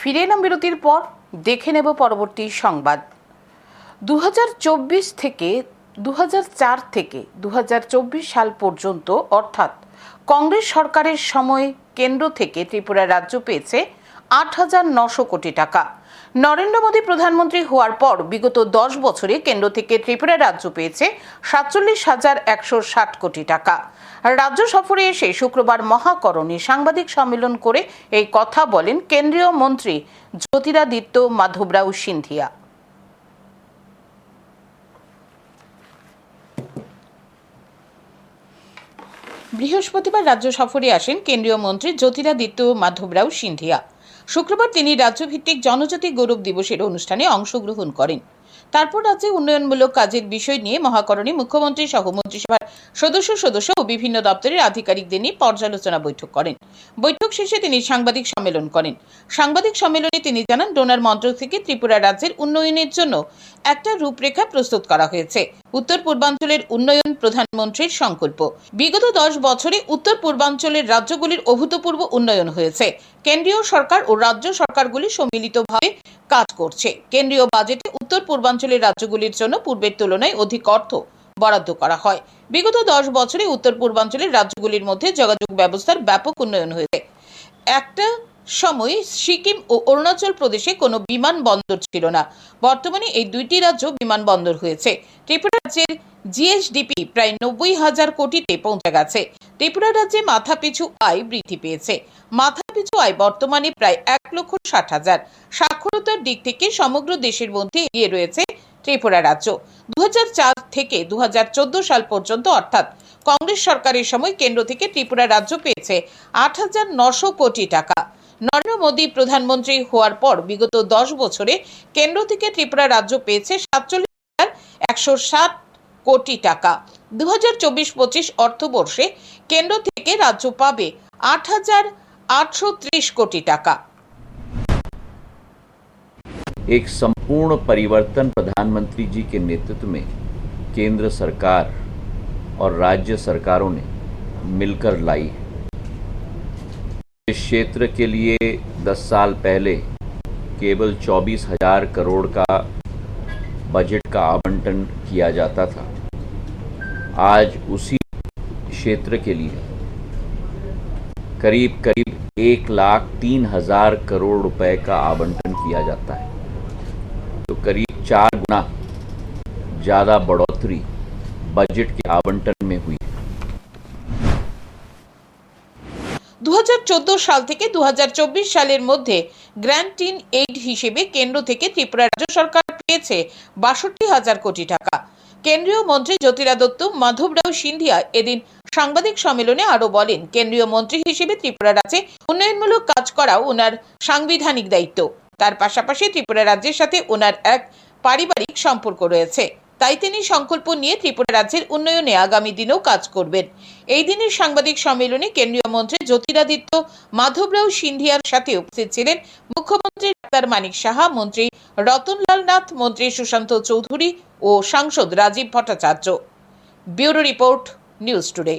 ফিরে এলাম বিরতির পর, দেখে নেব পরবর্তী সংবাদ। দু হাজার চব্বিশ থেকে দু হাজার চার থেকে দু হাজার চব্বিশ সাল পর্যন্ত, অর্থাৎ কংগ্রেস সরকারের সময় কেন্দ্র থেকে ত্রিপুরা রাজ্য পেয়েছে আট হাজার নশো কোটি টাকা। নরেন্দ্র মোদী প্রধানমন্ত্রী হওয়ার পর বিগত দশ বছরে কেন্দ্র থেকে ত্রিপুরা রাজ্য পেয়েছে সাতচল্লিশ হাজার একশো ষাট কোটি টাকা। রাজ্য সফরে এসে শুক্রবার মহাকরণে সাংবাদিক সম্মেলন করে এই কথা বলেন কেন্দ্রীয় মন্ত্রী জ্যোতিরাদিত্য মাধবরাও সিন্ধিয়া। বৃহস্পতিবার রাজ্য সফরে আসেন কেন্দ্রীয় মন্ত্রী জ্যোতিরাদিত্য মাধবরাও সিন্ধিয়া। শুক্রবার তিনি রাজ্যভিত্তিক জনজাতি গৌরব দিবসের অনুষ্ঠানে অংশগ্রহণ করেন। তারপর রাজ্যে উন্নয়নমূলক কাজের বিষয় নিয়ে মহাকরণে মুখ্যমন্ত্রী সহ মন্ত্রিসভার সদস্য সদস্য ও বিভিন্ন দপ্তরের আধিকারিকদের নিয়ে পর্যালোচনা বৈঠক করেন। বৈঠক শেষে তিনি সাংবাদিক সম্মেলন করেন। সাংবাদিক সম্মেলনে তিনি জানান, ডোনার মন্ত্রক থেকে ত্রিপুরা রাজ্যের উন্নয়নের জন্য একটা রূপরেখা প্রস্তুত করা হয়েছে। উত্তর পূর্বাঞ্চলের উন্নয়ন প্রধানমন্ত্রীর সংকল্প। বিগত দশ বছরে উত্তর পূর্বাঞ্চলের রাজ্যগুলির অভূতপূর্ব উন্নয়ন হয়েছে। কেন্দ্রীয় সরকার ও রাজ্য সরকারগুলি সম্মিলিতভাবে কাজ করছে। কেন্দ্রীয় বাজেটে উত্তর পূর্বাঞ্চলের রাজ্যগুলির জন্য পূর্বের তুলনায় অধিক অর্থ বরাদ্দ করা হয়। বিগত দশ বছরে উত্তর পূর্বাঞ্চলের রাজ্যগুলির মধ্যে যোগাযোগ ব্যবস্থার ব্যাপক উন্নয়ন হয়েছে। একটা সময় সিকিম ও অরুণাচল প্রদেশে কোনো বিমানবন্দর ছিল না। বর্তমানে এই দুইটি রাজ্য বিমানবন্দর হয়েছে। ত্রিপুরা রাজ্যের জিএসডিপি প্রায় নব্বই হাজার কোটিতে পৌঁছে গেছে। ত্রিপুরা রাজ্যে মাথাপিছু আয় বৃদ্ধি পেয়েছে। মাথাপিছু আয় বর্তমানে প্রায় এক লক্ষ ষাট হাজার। সাক্ষরতার দিক থেকে সমগ্র দেশের মধ্যে এগিয়ে রয়েছে ত্রিপুরা রাজ্য। দু হাজার চার থেকে দুহাজার চোদ্দ সাল পর্যন্ত অর্থাৎ কংগ্রেস সরকারের সময় কেন্দ্র থেকে ত্রিপুরা রাজ্য পেয়েছে আট কোটি টাকা। নরেন্দ্র মোদী প্রধানমন্ত্রী হওয়ার পর বিগত দশ বছরে কেন্দ্র থেকে ত্রিপুরা রাজ্য পেয়েছে সাতচল্লিশ হাজার একশো কোটি টাকা। দু হাজার চব্বিশ পঁচিশ অর্থবর্ষে কেন্দ্র থেকে রাজ্য পাবে আট হাজার আটশো ত্রিশ কোটি টাকা। एक संपूर्ण परिवर्तन प्रधानमंत्री जी के नेतृत्व में केंद्र सरकार और राज्य सरकारों ने मिलकर लाई है। इस क्षेत्र के लिए 10 साल पहले केवल चौबीस हज़ार करोड़ का बजट का आवंटन किया जाता था। आज उसी क्षेत्र के लिए करीब करीब एक लाख तीन हज़ार करोड़ रुपए का आवंटन किया जाता है। तो करीब चार गुना ज़्यादा बढ़ोतरी बजट के आवंटन में हुई है দু সাল থেকে দু সালের মধ্যে গ্র্যান্ড ইন এইড হিসেবে কেন্দ্র থেকে ত্রিপুরা রাজ্য সরকার পেয়েছে বাষট্টি হাজার কোটি টাকা কেন্দ্রীয় মন্ত্রী জ্যোতিরাদত্ত মাধবরাও সিন্ধিয়া এদিন সাংবাদিক সম্মেলনে আরো বলেন কেন্দ্রীয় মন্ত্রী হিসেবে ত্রিপুরা রাজ্যে উন্নয়নমূলক কাজ করাও ওনার সাংবিধানিক দায়িত্ব তার পাশাপাশি ত্রিপুরা রাজ্যের সাথে ওনার এক পারিবারিক সম্পর্ক রয়েছে। তাই তিনি সংকল্প নিয়ে ত্রিপুরা রাজ্যের উন্নয়নে আগামী দিনেও কাজ করবেন। এই দিনের সাংবাদিক সম্মেলনে কেন্দ্রীয় মন্ত্রী জ্যোতিরাদিত্য, মাধবরাও সিন্ধিয়ার সাথে উপস্থিত ছিলেন মুখ্যমন্ত্রী ডাক্তার মানিক সাহা, মন্ত্রী রতনলাল নাথ, মন্ত্রী সুশান্ত চৌধুরী ও সাংসদ Rajib Bhattacharya. Bureau report, news today.